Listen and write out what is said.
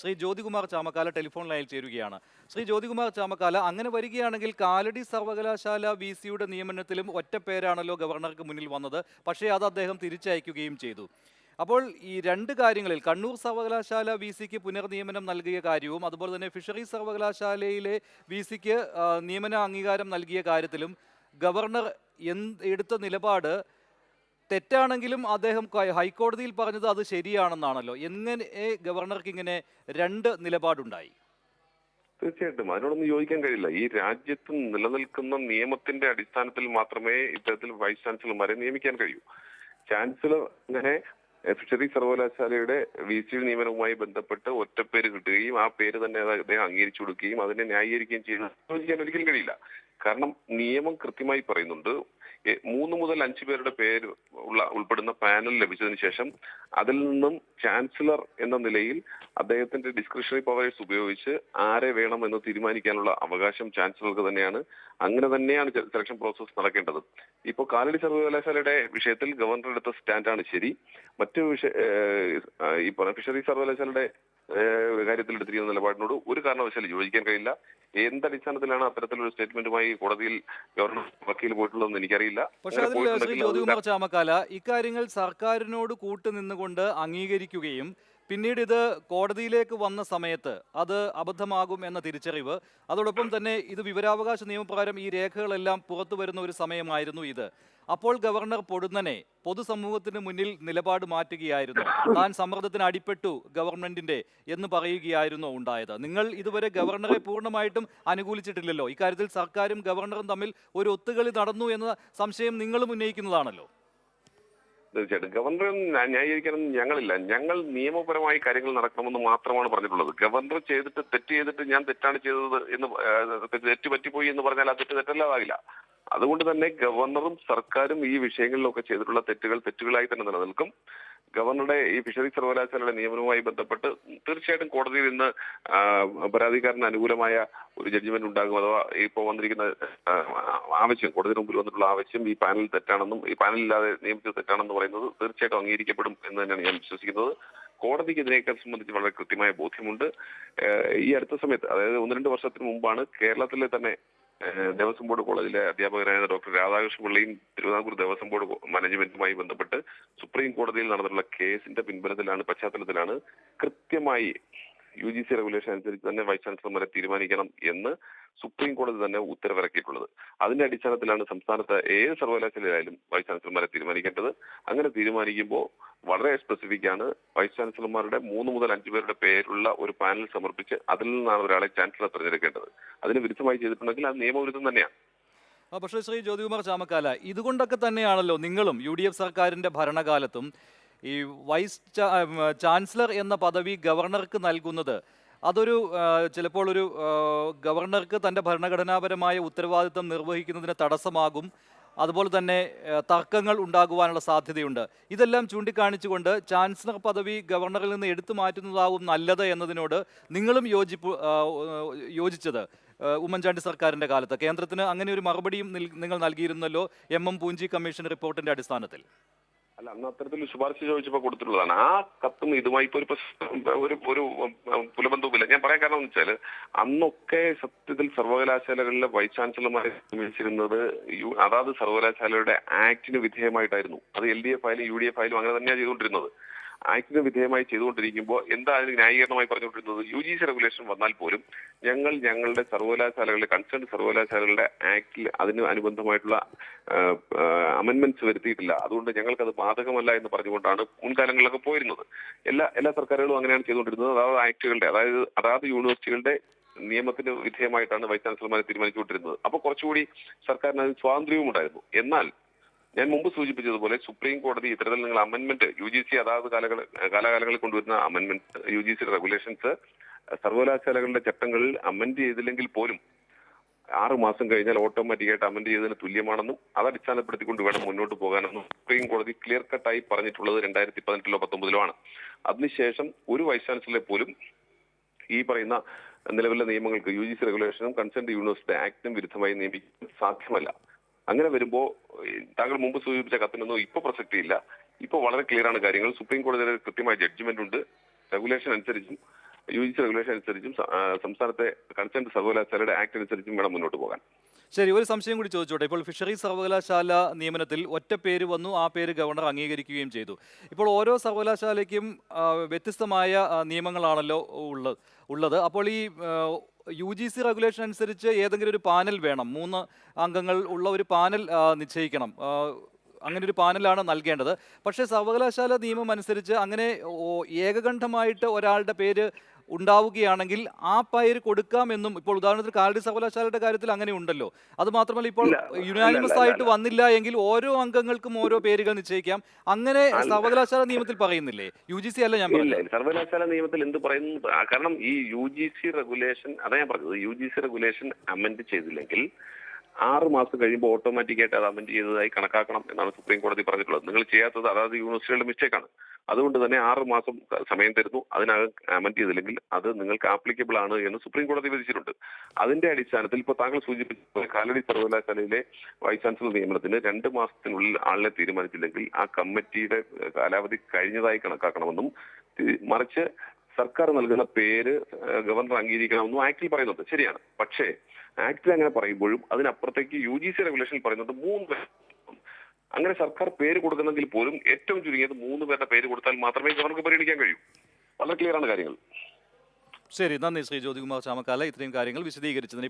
Shri Jyothikumar Chamakkala telephone ലൈനിൽ ചേരുകയാണ്. ശ്രീ ജ്യോതികുമാർ ചാമക്കാല അങ്ങനെ വരികയാണെങ്കിൽ കാലടി സർവകലാശാല വി സിയുടെ നിയമനത്തിലും ഒറ്റ പേരാണല്ലോ ഗവർണർക്ക് മുന്നിൽ വന്നത്. പക്ഷേ അത് അദ്ദേഹം തിരിച്ചയക്കുകയും ചെയ്തു. അപ്പോൾ ഈ രണ്ട് കാര്യങ്ങളിൽ കണ്ണൂർ സർവകലാശാല വി സിക്ക് പുനർനിയമനം നൽകിയ കാര്യവും അതുപോലെ തന്നെ ഫിഷറീസ് സർവകലാശാലയിലെ വി സിക്ക് നിയമന അംഗീകാരം നൽകിയ കാര്യത്തിലും ഗവർണർ എന്ത് എടുത്ത നിലപാട് തെറ്റാണെങ്കിലും അദ്ദേഹം ഹൈക്കോടതിയിൽ പറഞ്ഞത് അത് ശരിയാണെന്നാണല്ലോ. എങ്ങനെ ഗവർണർക്ക് ഇങ്ങനെ രണ്ട് നിലപാടുണ്ടായി? തീർച്ചയായിട്ടും. അതിനോടൊന്നും യോജിക്കാൻ കഴിയില്ല. ഈ രാജ്യത്ത് നിലനിൽക്കുന്ന നിയമത്തിന്റെ അടിസ്ഥാനത്തിൽ മാത്രമേ ഇത്തരത്തിൽ വൈസ് ചാൻസലർമാരെ നിയമിക്കാൻ കഴിയൂ. ചാൻസലർ അങ്ങനെ ഫിഷറി സർവകലാശാലയുടെ വി സി നിയമനവുമായി ബന്ധപ്പെട്ട് ഒറ്റപ്പേര് കിട്ടുകയും ആ പേര് തന്നെ അദ്ദേഹം അംഗീകരിച്ചു കൊടുക്കുകയും അതിനെ ന്യായീകരിക്കുകയും യോജിക്കാൻ ഒരിക്കലും കഴിയില്ല. കാരണം നിയമം കൃത്യമായി പറയുന്നുണ്ട്. മൂന്ന് മുതൽ അഞ്ച് പേരുടെ പേര് ഉള്ള ഉൾപ്പെടുന്ന പാനൽ ലഭിച്ചതിന് ശേഷം അതിൽ നിന്നും ചാൻസലർ എന്ന നിലയിൽ അദ്ദേഹത്തിന്റെ ഡിസ്ക്രിഷണറി പവേഴ്സ് ഉപയോഗിച്ച് ആരെ വേണം എന്ന് തീരുമാനിക്കാനുള്ള അവകാശം ചാൻസലർക്ക് തന്നെയാണ്. അങ്ങനെ തന്നെയാണ് സെലക്ഷൻ പ്രോസസ് നടക്കേണ്ടത്. ഇപ്പോൾ കാലടി സർവകലാശാലയുടെ വിഷയത്തിൽ ഗവർണർ എടുത്ത സ്റ്റാൻഡാണ് ശരി. മറ്റു വിഷയ ഈ പറഞ്ഞ ഫിഷറി സർവകലാശാലയുടെ കാര്യത്തിൽ എടുത്തിരിക്കുന്ന നിലപാടിനോട് ഒരു കാരണവശാലും യോജിക്കാൻ കഴിയില്ല. എന്തടിസ്ഥാനത്തിലാണ് അത്തരത്തിലൊരു സ്റ്റേറ്റ്മെന്റുമായി കോടതിയിൽ ഗവർണർ വക്കീൽ പോയിട്ടുള്ളതെന്ന് എനിക്കറിയില്ല. പക്ഷേ അതിൽ ശ്രീ ജ്യോതികുമാർ ചാമക്കാല ഇക്കാര്യങ്ങൾ സർക്കാരിനോട് കൂട്ടുനിന്നുകൊണ്ട് അംഗീകരിക്കുകയും പിന്നീട് ഇത് കോടതിയിലേക്ക് വന്ന സമയത്ത് അത് അബദ്ധമാകും എന്ന തിരിച്ചറിവ്. അതോടൊപ്പം തന്നെ ഇത് വിവരാവകാശ നിയമപ്രകാരം ഈ രേഖകളെല്ലാം പുറത്തു വരുന്ന ഒരു സമയമായിരുന്നു ഇത്. അപ്പോൾ ഗവർണർ പൊടുന്നനെ പൊതുസമൂഹത്തിന് മുന്നിൽ നിലപാട് മാറ്റുകയായിരുന്നു. താൻ സമ്മർദ്ദത്തിന് അടിപ്പെട്ടു ഗവൺമെന്റിന്റെ എന്ന് പറയുകയായിരുന്നു ഉണ്ടായത്. നിങ്ങൾ ഇതുവരെ ഗവർണറെ പൂർണമായിട്ടും അനുകൂലിച്ചിട്ടില്ലല്ലോ. ഇക്കാര്യത്തിൽ സർക്കാരും ഗവർണറും തമ്മിൽ ഒരു ഒത്തുകളി നടന്നു എന്ന സംശയം നിങ്ങളും ഉന്നയിക്കുന്നതാണല്ലോ. തീർച്ചയായിട്ടും ഗവർണറെ ന്യാ- ന്യായീകരിക്കാനൊന്നും ഞങ്ങളില്ല. ഞങ്ങൾ നിയമപരമായി കാര്യങ്ങൾ നടക്കണമെന്ന് മാത്രമാണ് പറഞ്ഞിട്ടുള്ളത്. ഗവർണർ ചെയ്തിട്ട് തെറ്റ് ചെയ്തിട്ട് ഞാൻ തെറ്റാണ് ചെയ്തത് എന്ന് തെറ്റ് പറ്റിപ്പോയി എന്ന് പറഞ്ഞാൽ ആ തെറ്റ് തെറ്റല്ലാതാകില്ല. അതുകൊണ്ട് തന്നെ ഗവർണറും സർക്കാരും ഈ വിഷയങ്ങളിലൊക്കെ ചെയ്തിട്ടുള്ള തെറ്റുകൾ തെറ്റുകളായി തന്നെ നിലനിൽക്കും. ഗവർണറുടെ ഈ ഫിഷറി സർവകലാശാലയുടെ നിയമനവുമായി ബന്ധപ്പെട്ട് തീർച്ചയായിട്ടും കോടതിയിൽ ഇന്ന് പരാതിക്കാരന് അനുകൂലമായ ഒരു ജഡ്ജ്മെന്റ് ഉണ്ടാകും അഥവാ ഇപ്പോൾ വന്നിരിക്കുന്ന ആവശ്യം കോടതിന് മുമ്പിൽ വന്നിട്ടുള്ള ആവശ്യം ഈ പാനൽ തെറ്റാണെന്നും ഈ പാനൽ ഇല്ലാതെ നിയമിച്ചത് തെറ്റാണെന്ന് പറയുന്നത് തീർച്ചയായിട്ടും അംഗീകരിക്കപ്പെടും എന്ന് തന്നെയാണ് ഞാൻ വിശ്വസിക്കുന്നത്. കോടതിക്ക് ഇതിനേക്കാൾ സംബന്ധിച്ച് വളരെ കൃത്യമായ ബോധ്യമുണ്ട്. ഈ അടുത്ത സമയത്ത് അതായത് ഒന്ന് രണ്ട് വർഷത്തിന് മുമ്പാണ് കേരളത്തിലെ തന്നെ ദേവസ്വം ബോർഡ് കോളേജിലെ അധ്യാപകരായ ഡോക്ടർ രാധാകൃഷ്ണ പിള്ളയും തിരുവിതാംകൂർ ദേവസ്വം ബോർഡ് മാനേജ്മെന്റുമായി ബന്ധപ്പെട്ട് സുപ്രീം കോടതിയിൽ നടന്നിട്ടുള്ള കേസിന്റെ പിൻബലത്തിലാണ് പശ്ചാത്തലത്തിലാണ് കൃത്യമായി യു ജി സി റെഗുലേഷൻ അനുസരിച്ച് തന്നെ വൈസ് ചാൻസലർമാരെ തീരുമാനിക്കണം എന്ന് സുപ്രീം കോടതി തന്നെ ഉത്തരവിറക്കിയിട്ടുള്ളത്. അതിന്റെ അടിസ്ഥാനത്തിലാണ് സംസ്ഥാനത്ത് ഏത് സർവകലാശാലയിലായാലും വൈസ് ചാൻസലർമാരെ തീരുമാനിക്കേണ്ടത്. അങ്ങനെ തീരുമാനിക്കുമ്പോൾ വളരെ സ്പെസിഫിക് ആണ്. വൈസ് ചാൻസലർമാരുടെ മൂന്ന് മുതൽ അഞ്ചു പേരുടെ പേരുള്ള ഒരു പാനൽ സമർപ്പിച്ച് അതിൽ നിന്നാണ് ഒരാളെ ചാൻസലർ തിരഞ്ഞെടുക്കേണ്ടത്. അതിന് വിരുദ്ധമായി ചെയ്തിട്ടുണ്ടെങ്കിൽ അത് നിയമവിരുദ്ധം തന്നെയാണ്. പക്ഷേ ശ്രീ ജ്യോതികുമാർ ചാമക്കാല ഇതുകൊണ്ടൊക്കെ തന്നെയാണല്ലോ നിങ്ങളും യു ഡി എഫ് സർക്കാരിന്റെ ഭരണകാലത്തും ഈ വൈസ് ചാൻസലർ എന്ന പദവി ഗവർണർക്ക് നൽകുന്നത്. അതൊരു ചിലപ്പോൾ ഒരു ഗവർണർക്ക് തന്റെ ഭരണഘടനാപരമായ ഉത്തരവാദിത്തം നിർവഹിക്കുന്നതിന് തടസ്സമാകും. അതുപോലെ തന്നെ തർക്കങ്ങൾ ഉണ്ടാകുവാനുള്ള സാധ്യതയുണ്ട്. ഇതെല്ലാം ചൂണ്ടിക്കാണിച്ചുകൊണ്ട് ചാൻസലർ പദവി ഗവർണറിൽ നിന്ന് എടുത്തു മാറ്റുന്നതാവും നല്ലത് എന്നതിനോട് നിങ്ങളും യോജിപ്പ് യോജിച്ചത് ഉമ്മൻചാണ്ടി സർക്കാരിന്റെ കാലത്ത്. കേന്ദ്രത്തിന് അങ്ങനെ ഒരു മറുപടിയും നിങ്ങൾ നൽകിയിരുന്നല്ലോ എം എം പൂഞ്ചി കമ്മീഷൻ റിപ്പോർട്ടിന്റെ അടിസ്ഥാനത്തിൽ. അല്ല അന്ന് അത്തരത്തിൽ ശുപാർശ ചോദിച്ചപ്പോൾ കൊടുത്തിട്ടുള്ളതാണ്. ആ കത്തും ഇതുമായി ഇപ്പൊ ഒരു ഒരു പുലബന്ധവുമില്ല. ഞാൻ പറയാൻ കാരണം എന്ന് വെച്ചാൽ അന്നൊക്കെ സത്യത്തിൽ സർവകലാശാലകളിലെ വൈസ് ചാൻസലർമാരെ നിയമിച്ചിരുന്നത് അതാത് സർവകലാശാലയുടെ ആക്ടിന് വിധേയമായിട്ടായിരുന്നു. അത് എൽ ഡി എഫ് ആയാലും യു ഡി എഫ് ആയാലും അങ്ങനെ തന്നെയാണ് ചെയ്തുകൊണ്ടിരുന്നത്. ആക്ടിന് വിധേയമായി ചെയ്തുകൊണ്ടിരിക്കുമ്പോൾ എന്താ അതിന് ന്യായീകരണമായി പറഞ്ഞുകൊണ്ടിരുന്നത്? യു ജി സി റെഗുലേഷൻ വന്നാൽ പോലും ഞങ്ങൾ ഞങ്ങളുടെ സർവകലാശാലകളുടെ കൺസേൺ സർവകലാശാലകളുടെ ആക്ടിൽ അതിന് അനുബന്ധമായിട്ടുള്ള അമെന്റ്മെന്റ്സ് വരുത്തിയിട്ടില്ല. അതുകൊണ്ട് ഞങ്ങൾക്കത് ബാധകമല്ല എന്ന് പറഞ്ഞുകൊണ്ടാണ് മുൻകാലങ്ങളിലൊക്കെ പോയിരുന്നത്. എല്ലാ എല്ലാ സർക്കാരുകളും അങ്ങനെയാണ് ചെയ്തുകൊണ്ടിരുന്നത്. അതായത് ആക്ടുകളുടെ അതായത് അതാത് യൂണിവേഴ്സിറ്റികളുടെ നിയമത്തിന് വിധേയമായിട്ടാണ് വൈസ് ചാൻസലർമാരെ തീരുമാനിച്ചുകൊണ്ടിരുന്നത്. അപ്പോൾ കുറച്ചുകൂടി സർക്കാരിന് അതിന് സ്വാതന്ത്ര്യവും ഉണ്ടായിരുന്നു എന്നാൽ ഞാൻ മുമ്പ് സൂചിപ്പിച്ചതുപോലെ സുപ്രീം കോടതി ഇത്തരത്തിൽ നിങ്ങൾ അമെന്റ്മെന്റ് യു ജി സി അതാത് കാലകൾ കാലാകാലങ്ങളിൽ കൊണ്ടുവരുന്ന amendment U G C regulations സർവകലാശാലകളുടെ ചട്ടങ്ങളിൽ അമെന്റ് ചെയ്തില്ലെങ്കിൽ പോലും ആറു മാസം കഴിഞ്ഞാൽ ഓട്ടോമാറ്റിക്കായിട്ട് അമെന്റ് ചെയ്തതിന് തുല്യമാണെന്നും അത് അടിസ്ഥാനപ്പെടുത്തിക്കൊണ്ട് വേണം മുന്നോട്ട് പോകാനെന്നും സുപ്രീം കോടതി ക്ലിയർ കട്ടായി പറഞ്ഞിട്ടുള്ളത് രണ്ടായിരത്തി പതിനെട്ടിലോ പത്തൊമ്പതിലോ ആണ്. അതിനുശേഷം ഒരു വൈസ് ചാൻസലറെ പോലും ഈ പറയുന്ന നിലവിലെ നിയമങ്ങൾക്ക് യു ജി സി റെഗുലേഷനും കൺസേൺ യൂണിവേഴ്സിറ്റി ആക്ടിനും വിരുദ്ധമായി നിയമിക്കാൻ സാധ്യമല്ല. അങ്ങനെ വരുമ്പോൾ താങ്കൾ മുമ്പ് സൂചിപ്പിച്ച കത്തിനൊന്നും ഇപ്പൊ പ്രസക്തിയില്ല. ഇപ്പൊ വളരെ ക്ലിയർ ആണ് കാര്യങ്ങൾ. സുപ്രീം കോടതിയുടെ കൃത്യമായ ജഡ്ജ്മെന്റ് ഉണ്ട്. റെഗുലേഷൻ അനുസരിച്ചും യു ജി സി റെഗുലേഷൻ അനുസരിച്ചും സംസ്ഥാനത്തെ കൺസേൺഡ് സർവകലാശാലയുടെ ആക്ട് അനുസരിച്ചും വേണം മുന്നോട്ട് പോകാൻ. ശരി ഒരു സംശയം കൂടി ചോദിച്ചോട്ടെ. ഇപ്പോൾ ഫിഷറീസ് സർവകലാശാല നിയമനത്തിൽ ഒറ്റ പേര് വന്നു. ആ പേര് ഗവർണർ അംഗീകരിക്കുകയും ചെയ്തു. ഇപ്പോൾ ഓരോ സർവകലാശാലയ്ക്കും വ്യത്യസ്തമായ നിയമങ്ങളാണല്ലോ ഉള്ളത് ഉള്ളത്. അപ്പോൾ ഈ യു ജി സി റെഗുലേഷൻ അനുസരിച്ച് ഏതെങ്കിലും ഒരു പാനൽ വേണം. മൂന്ന് അംഗങ്ങൾ ഉള്ള ഒരു പാനൽ നിശ്ചയിക്കണം. അങ്ങനെ ഒരു പാനലാണ് നൽകേണ്ടത്. പക്ഷേ സർവകലാശാല നിയമം അനുസരിച്ച് അങ്ങനെ ഏകകണ്ഠമായിട്ട് ഒരാളുടെ പേര് ഉണ്ടാവുകയാണെങ്കിൽ ആ പേര് കൊടുക്കാമെന്നും ഇപ്പോൾ ഉദാഹരണത്തിന് കാലടി സർവകലാശാലയുടെ കാര്യത്തിൽ അങ്ങനെ ഉണ്ടല്ലോ. അത് മാത്രമല്ല ഇപ്പോൾ യുനാനിമസ് ആയിട്ട്. വന്നില്ല എങ്കിൽ ഓരോ അംഗങ്ങൾക്കും ഓരോ പേരുകൾ നിശ്ചയിക്കാം. അങ്ങനെ സർവകലാശാല നിയമത്തിൽ പറയുന്നില്ലേ? യു ജി സി അല്ല ഞാൻ ഇല്ല. സർവകലാശാല നിയമത്തിൽ എന്ത് പറയുന്നു? കാരണം ഈ യു ജി സി റെഗുലേഷൻ അതാ ഞാൻ പറഞ്ഞത്. U G C regulation amend ചെയ്തില്ലെങ്കിൽ ആറ് മാസം കഴിയുമ്പോൾ ഓട്ടോമാറ്റിക്കായിട്ട് അത് അമെന്റ് ചെയ്തതായി കണക്കാക്കണം എന്നാണ് സുപ്രീം കോടതി പറഞ്ഞിട്ടുള്ളത്. നിങ്ങൾ ചെയ്യാത്തത് അതായത് യൂണിവേഴ്സിറ്റികളുടെ മിസ്റ്റേക്കാണ് അതുകൊണ്ട് തന്നെ ആറ് മാസം സമയം തരുന്നു. അതിനകം അമെന്റ് ചെയ്തില്ലെങ്കിൽ അത് നിങ്ങൾക്ക് ആപ്ലിക്കബിൾ ആണ് എന്ന് സുപ്രീം കോടതി വിധിച്ചിട്ടുണ്ട്. അതിന്റെ അടിസ്ഥാനത്തിൽ ഇപ്പോൾ താങ്കൾ സൂചിപ്പിച്ച കാലടി സർവകലാശാലയിലെ വൈസ് ചാൻസലർ നിയമനത്തിന് രണ്ട് മാസത്തിനുള്ളിൽ ആളിനെ തീരുമാനിച്ചില്ലെങ്കിൽ ആ കമ്മിറ്റിയുടെ കാലാവധി കഴിഞ്ഞതായി കണക്കാക്കണമെന്നും മറിച്ച് സർക്കാർ നൽകുന്ന പേര് ഗവർണർ അംഗീകരിക്കണമെന്നും ആക്ടിൽ പറയുന്നുണ്ട്. ശരിയാണ്. പക്ഷേ ആക്ടിൽ അങ്ങനെ പറയുമ്പോഴും അതിനപ്പുറത്തേക്ക് യു ജി സി റെഗുലേഷനിൽ പറയുന്നത് മൂന്ന് അങ്ങനെ സർക്കാർ പേര് കൊടുക്കുന്നെങ്കിൽ പോലും ഏറ്റവും ചുരുങ്ങിയത് മൂന്ന് പേരുടെ പേര് കൊടുത്താൽ മാത്രമേ ഗവർണർക്ക് പരിഗണിക്കാൻ കഴിയൂ. വളരെ ക്ലിയർ ആണ് കാര്യങ്ങൾ. ശരി നന്ദി ശ്രീ ജ്യോതികുമാർ ചാമക്കാല. ഇത്രയും കാര്യങ്ങൾ വിശദീകരിച്ചതിന്